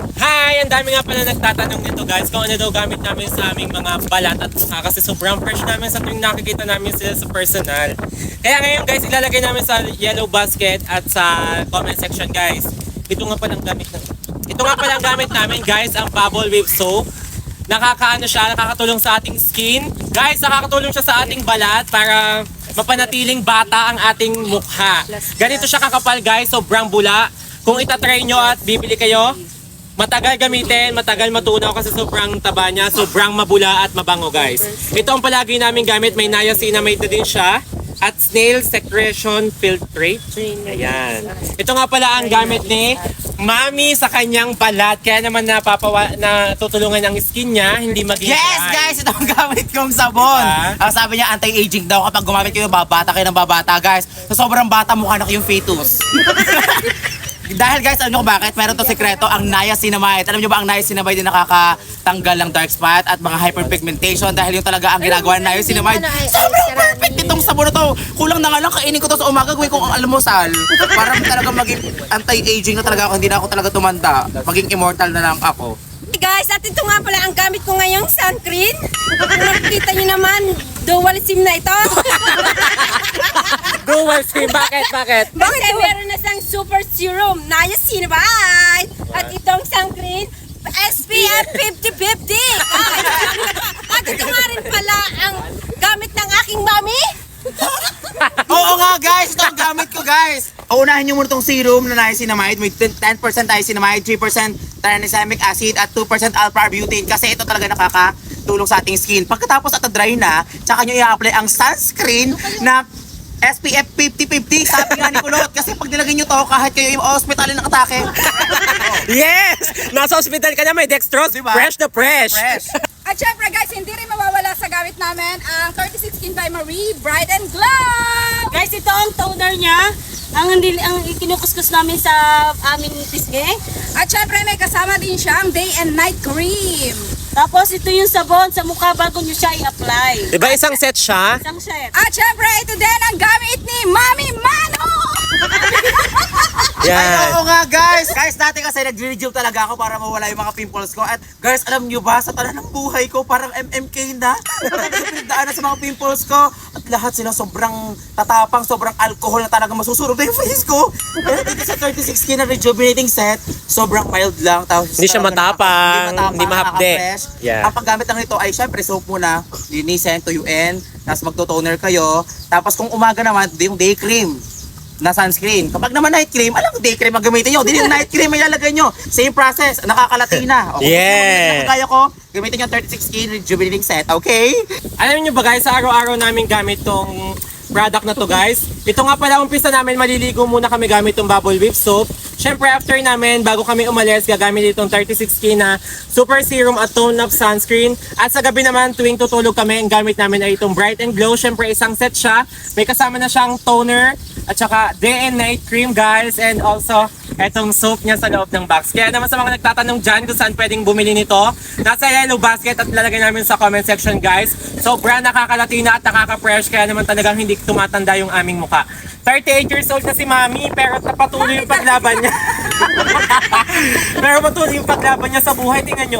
Hi! Ang dami nga pala nagtatanong nito guys kung ano daw gamit namin sa aming mga balat at mukha kasi sobrang fresh namin sa tuwing nakikita namin sila sa personal. Kaya ngayon guys, ilalagay namin sa yellow basket at sa comment section guys. Ito nga palang gamit na Ito nga palang gamit namin guys, ang Bubble Whip Soap. Nakakaano siya, nakakatulong sa ating skin. Guys, nakakatulong siya sa ating balat para mapanatiling bata ang ating mukha. Ganito siya kakapal guys, sobrang bula. Kung itatry nyo at bibili kayo, Matagal gamitin, matagal matunaw kasi sobrang taba niya, sobrang mabula at mabango guys. Ito ang palagi namin gamit, may niacinamide na din siya at snail secretion filtrate. Ayan. Ito nga pala ang gamit ni Mami sa kanyang balat. Kaya naman napapawa, na tutulungan ang skin niya, hindi maging Yes, dry. guys! Ito ang gamit kong sabon. Diba? Ang sabi niya, anti-aging daw. Kapag gumamit kayo, babata kayo ng babata, guys. Sa sobrang bata, mukha na kayong fetus. Dahil guys, alam niyo kung bakit? Meron to sekreto, ang niacinamide. Alam niyo ba ang niacinamide din nakakatanggal ng dark spot at mga hyperpigmentation dahil yung talaga ang ginagawa ng niacinamide. Sobrang perfect itong sabon na to. Kulang na nga lang kainin ko to sa umaga, gawin ko ang almusal. Para talaga maging anti-aging na talaga ako, hindi na ako talaga tumanda. Maging immortal na lang ako. Hey guys, at ito nga pala ang gamit ko ngayong sunscreen. Kung nakikita nyo naman, dual sim na ito. Dual sim, bakit, bakit? Na siyang super serum, niacinamide. At itong sunscreen, SPF 50-50. At ito nga rin pala ang gamit ng aking mami. Oo nga guys, ito ang gamit ko guys. Uunahin nyo muna itong serum na niacinamide. May 10% niacinamide, 3% tranexamic acid at 2% alpha-butane kasi ito talaga nakakatulong sa ating skin. Pagkatapos at dry na, tsaka nyo i-apply ang sunscreen na SPF 50-50. Sabi nga ni Kulot, kasi pag nilagay nyo to, kahit kayo yung hospital ng atake, Yes! Nasa hospital ka na, may dextrose. Diba? Fresh na fresh. fresh. At syempre guys, hindi rin mawawala sa gamit namin ang 36 Skin by Marie Bright and Glow! Guys, ito ang toner niya. Ang, hindi- ang kinukuskus namin sa aming pisngi. At syempre may kasama din siyang day and night cream. Tapos ito yung sabon sa mukha bago nyo siya i-apply. Diba isang set siya? Isang set. At syempre ito din ang gamit ni Mami Mano! Ay, Yan. oo nga guys! Guys, dati kasi nag-rejuve talaga ako para mawala yung mga pimples ko. At guys, alam nyo ba, sa talan ng buhay ko, parang MMK na. Pinagdaan na sa mga pimples ko. At lahat sila sobrang tatapang, sobrang alcohol na talaga masusunod na yung face ko. Pero dito sa 36 skin na rejuvenating set, sobrang mild lang. Tapos, Hindi siya matapang, nakaka- hindi mahapde. Yeah. Ang paggamit lang nito ay syempre soap muna, linisin, tuyuin, tapos magto-toner kayo. Tapos kung umaga naman, yung day cream na sunscreen. Kapag naman night cream, alam ko day cream ang gamitin nyo. Hindi yung night cream ay lalagay nyo. Same process, nakakalatina. O, kung Yeah. Kaya ko, gamitin yung 36 skin rejuvenating set, okay? Alam niyo ba guys, sa araw-araw namin gamit tong product na to guys. Ito nga pala, umpisa namin, maliligo muna kami gamit tong Bubble Whip Soap. Siyempre after namin, bago kami umalis, gagamit itong 36K na Super Serum at Tone Up Sunscreen. At sa gabi naman, tuwing tutulog kami, ang gamit namin ay itong Bright and Glow. Siyempre isang set siya. May kasama na siyang toner at saka day and night cream guys. And also, etong soap niya sa loob ng box. Kaya naman sa mga nagtatanong dyan kung saan pwedeng bumili nito, nasa yellow basket at lalagay namin sa comment section guys. Sobra nakakalatina at nakaka-fresh kaya naman talagang hindi tumatanda yung aming muka. 38 years old na si Mami pero patuloy yung paglaban niya. pero patuloy yung paglaban niya sa buhay. Tingnan nyo.